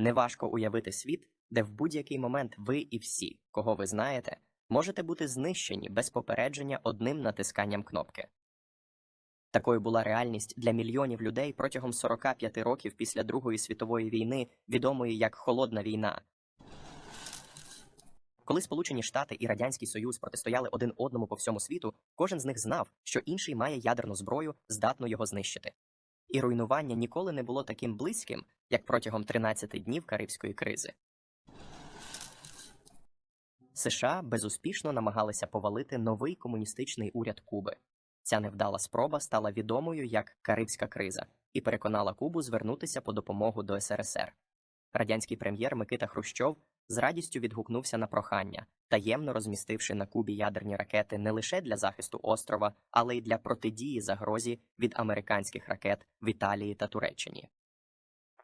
Неважко уявити світ, де в будь-який момент ви і всі, кого ви знаєте, можете бути знищені без попередження одним натисканням кнопки. Такою була реальність для мільйонів людей протягом 45 років після Другої світової війни, відомої як Холодна війна. Коли Сполучені Штати і Радянський Союз протистояли один одному по всьому світу, кожен з них знав, що інший має ядерну зброю, здатну його знищити. І руйнування ніколи не було таким близьким, як протягом 13 днів Карибської кризи. США безуспішно намагалися повалити новий комуністичний уряд Куби. Ця невдала спроба стала відомою як Карибська криза і переконала Кубу звернутися по допомогу до СРСР. Радянський прем'єр Микита Хрущов з радістю відгукнувся на прохання, таємно розмістивши на Кубі ядерні ракети не лише для захисту острова, але й для протидії загрозі від американських ракет в Італії та Туреччині.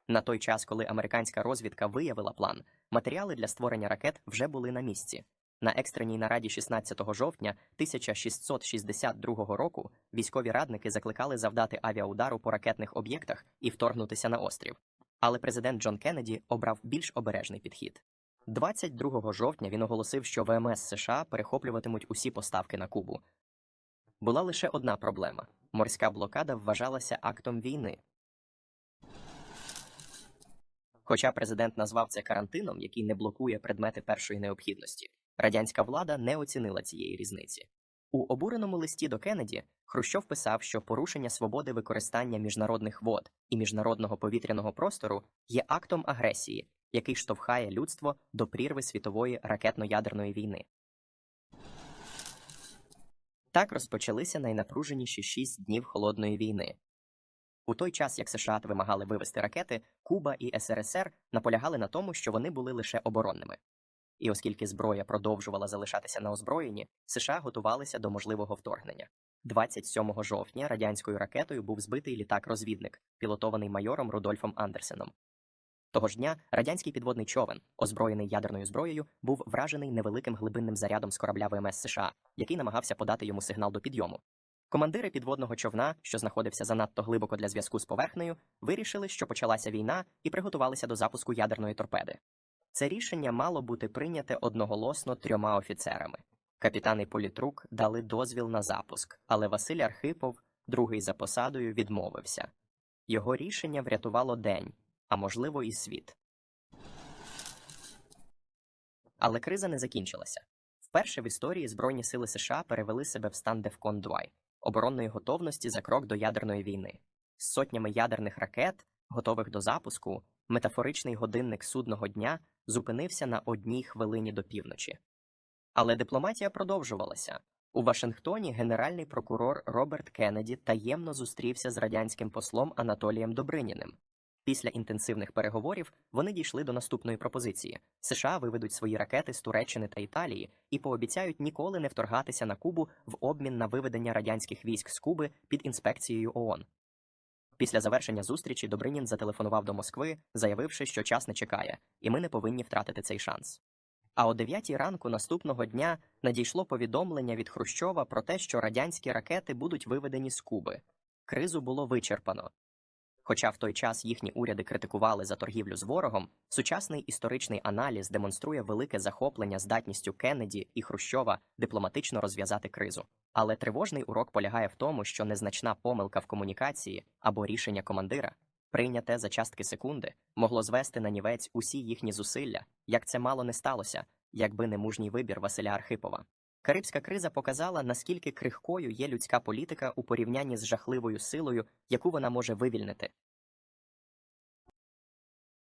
На той час, коли американська розвідка виявила план, матеріали для створення ракет вже були на місці. На екстреній нараді 16 жовтня 1662 року військові радники закликали завдати авіаудару по ракетних об'єктах і вторгнутися на острів. Але президент Джон Кеннеді обрав більш обережний підхід. 22 жовтня він оголосив, що ВМС США перехоплюватимуть усі поставки на Кубу. Була лише одна проблема: морська блокада вважалася актом війни. Хоча президент назвав це карантином, який не блокує предмети першої необхідності, радянська влада не оцінила цієї різниці. У обуреному листі до Кеннеді Хрущов писав, що порушення свободи використання міжнародних вод і міжнародного повітряного простору є актом агресії, який штовхає людство до прірви світової ракетно-ядерної війни. Так розпочалися найнапруженіші шість днів холодної війни. У той час, як США вимагали вивести ракети, Куба і СРСР наполягали на тому, що вони були лише оборонними. І оскільки зброя продовжувала залишатися на озброєнні, США готувалися до можливого вторгнення. 27 жовтня радянською ракетою був збитий літак-розвідник, пілотований майором Рудольфом Андерсеном. Того ж дня радянський підводний човен, озброєний ядерною зброєю, був вражений невеликим глибинним зарядом з корабля ВМС США, який намагався подати йому сигнал до підйому. Командири підводного човна, що знаходився занадто глибоко для зв'язку з поверхнею, вирішили, що почалася війна, і приготувалися до запуску ядерної торпеди. Це рішення мало бути прийняте одноголосно трьома офіцерами. Капітан і політрук дали дозвіл на запуск, але Василь Архипов, другий за посадою, відмовився. Його рішення врятувало день, а можливо, і світ. Але криза не закінчилася. Вперше в історії Збройні сили США перевели себе в стан Девкон 2 оборонної готовності за крок до ядерної війни. З сотнями ядерних ракет, готових до запуску, метафоричний годинник судного дня зупинився на одній хвилині до півночі. Але дипломатія продовжувалася. У Вашингтоні генеральний прокурор Роберт Кеннеді таємно зустрівся з радянським послом Анатолієм Добриніним. Після інтенсивних переговорів вони дійшли до наступної пропозиції: США виведуть свої ракети з Туреччини та Італії і пообіцяють ніколи не вторгатися на Кубу в обмін на виведення радянських військ з Куби під інспекцією ООН. Після завершення зустрічі Добринін зателефонував до Москви, заявивши, що час не чекає, і ми не повинні втратити цей шанс. А о 9 ранку наступного дня надійшло повідомлення від Хрущова про те, що радянські ракети будуть виведені з Куби. Кризу було вичерпано. Хоча в той час їхні уряди критикували за торгівлю з ворогом, сучасний історичний аналіз демонструє велике захоплення здатністю Кеннеді і Хрущова дипломатично розв'язати кризу. Але тривожний урок полягає в тому, що незначна помилка в комунікації або рішення командира, прийняте за частки секунди, могло звести на нівець усі їхні зусилля, як це мало не сталося, якби не мужній вибір Василя Архипова. Карибська криза показала, наскільки крихкою є людська політика у порівнянні з жахливою силою, яку вона може вивільнити.